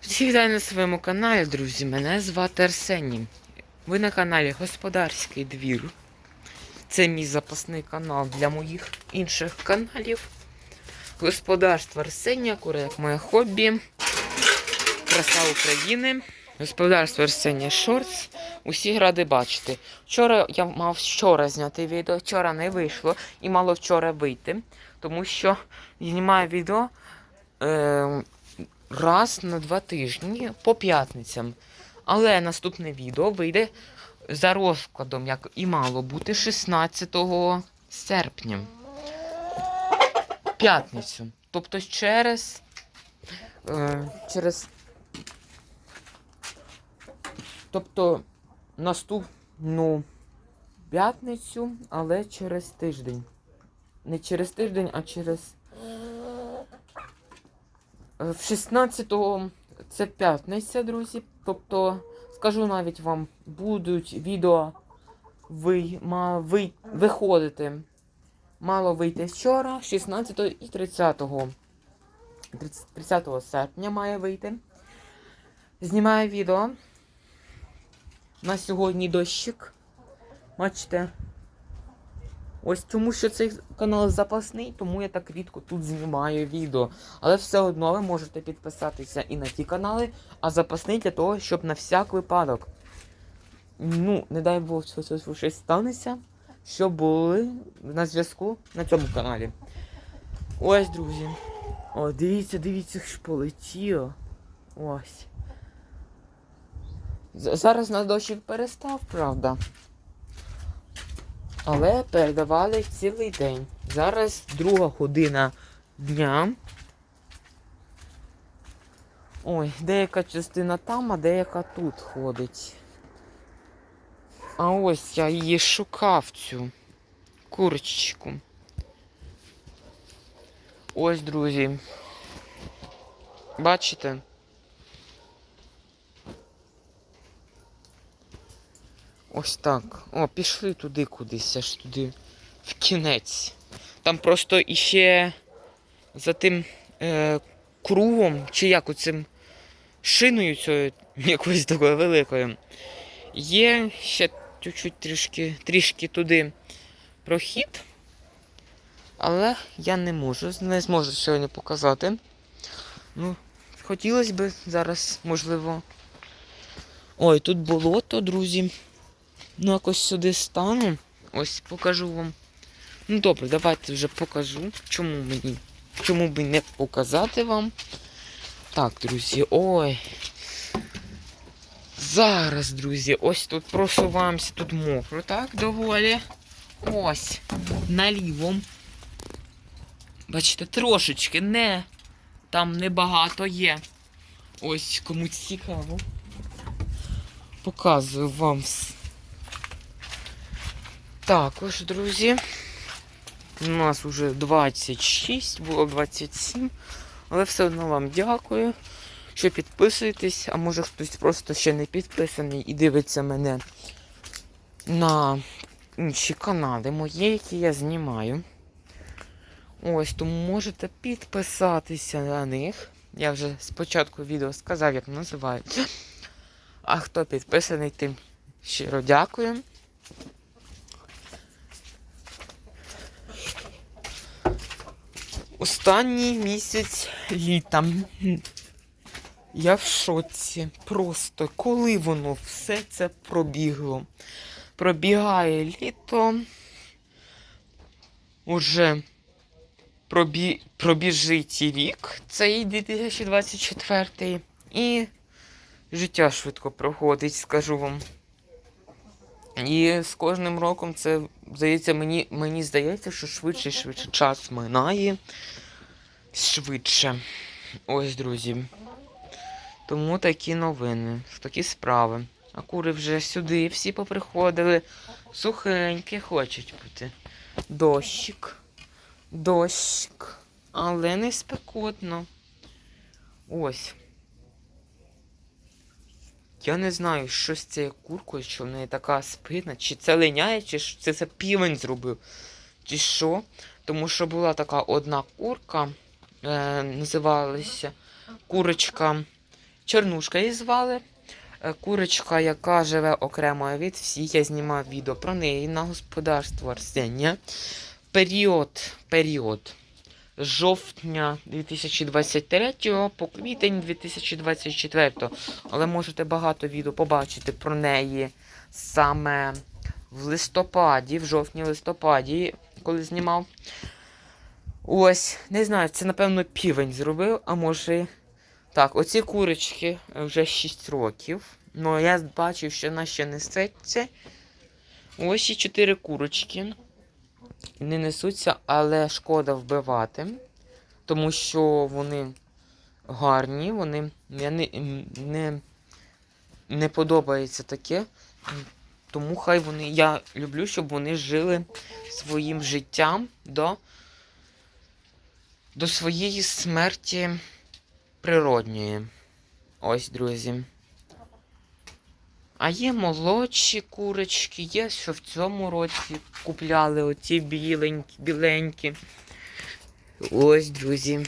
Всіх вітаю на своєму каналі, друзі. Мене звати Арсеній. Ви на каналі Господарський двір. Це мій запасний канал для моїх інших каналів. Господарство Арсенія, кури як моє хобі. Краса України. Господарство Арсенія Шортс. Усі ради бачити. Вчора я мав вчора зняти відео, вчора не вийшло і мало вчора вийти, тому що знімаю відео. Е, раз на два тижні по п'ятницям. Але наступне відео вийде за розкладом, як і мало бути 16 серпня. П'ятницю. Тобто через. Е, через. Тобто наступну п'ятницю, але через тиждень. Не через тиждень, а через. В 16-го це п'ятниця, друзі. Тобто, скажу навіть вам, будуть відео ви, ма, ви, виходити. Мало вийти вчора, 16 і 30. 30 серпня має вийти. Знімаю відео. На сьогодні дощик. Бачите? Ось тому, що цей канал запасний, тому я так рідко тут знімаю відео. Але все одно ви можете підписатися і на ті канали, а запасний для того, щоб на всяк випадок. Ну, не дай Бог, що щось станеться, щоб були на зв'язку на цьому каналі. Ось, друзі. О, дивіться, дивіться, що полетіло. Ось. Зараз на дощик перестав, правда. Але передавали цілий день. Зараз друга година дня. Ой, деяка частина там, а деяка тут ходить. А ось я її шукав цю курочку. Ось, друзі. Бачите? Ось так. О, пішли туди кудись, аж туди в кінець. Там просто іще за тим е, кругом, чи як оцим шиною цією якоюсь такою великою. Є ще чуть-чуть трішки, трішки туди прохід. Але я не можу, не зможу сьогодні показати. Ну, хотілося б зараз, можливо. Ой, тут болото, друзі. Ну, якось сюди стану. Ось покажу вам. Ну добре, давайте вже покажу. Чому мені? Чому би не показати вам? Так, друзі, ой. Зараз, друзі, ось тут просуваємося, тут мокро, так, доволі. Ось. Наліво. Бачите, трошечки не. Там небагато є. Ось кому цікаво. Показую вам. с- Також, друзі. У нас вже 26, було 27. Але все одно вам дякую, що підписуєтесь. А може хтось просто ще не підписаний і дивиться мене на інші канали мої, які я знімаю. Ось, тому можете підписатися на них. Я вже спочатку відео сказав, як називається. А хто підписаний, тим щиро дякую. Останній місяць літа. Я в шоці. Просто коли воно все це пробігло. Пробігає літо. Уже пробі... пробіжить рік, цей 2024. І життя швидко проходить, скажу вам. І з кожним роком це здається, мені, мені здається, що швидше і швидше час минає. Швидше. Ось, друзі. Тому такі новини, такі справи. А кури вже сюди всі поприходили. Сухенькі хочуть бути. Дощик. Дощик. Але не спекотно. Ось. Я не знаю, що з цією куркою, що в неї така спина, чи це линяє, чи це, це півень зробив, чи що. Тому що була така одна курка, е, називалася курочка Чорнушка її звали. Е, Курочка, яка живе окремо від всіх, я знімав відео про неї на господарство Арсенія. Період, період жовтня 2023 по квітень 2024. Але можете багато відео побачити про неї саме в листопаді, в жовтні-листопаді, коли знімав. Ось, не знаю, це напевно півень зробив, а може. Так, оці курочки вже 6 років. Ну, я бачив, що вона ще несеться. Ось і 4 курочки. Не несуться, але шкода вбивати, тому що вони гарні, вони не, не, не подобається таке. Тому хай вони. Я люблю, щоб вони жили своїм життям до, до своєї смерті природньої. Ось, друзі. А є молодші курочки, є, що в цьому році купляли оці біленькі, біленькі. Ось, друзі.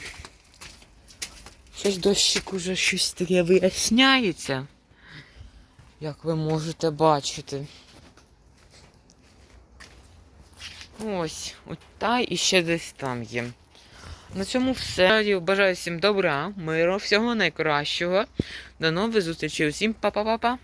Щось дощик уже щось таке виясняється. Як ви можете бачити. Ось, от та і ще десь там є. На цьому все. Бажаю всім добра, миру, всього найкращого. До нових зустрічей. Усім па-па-па-па.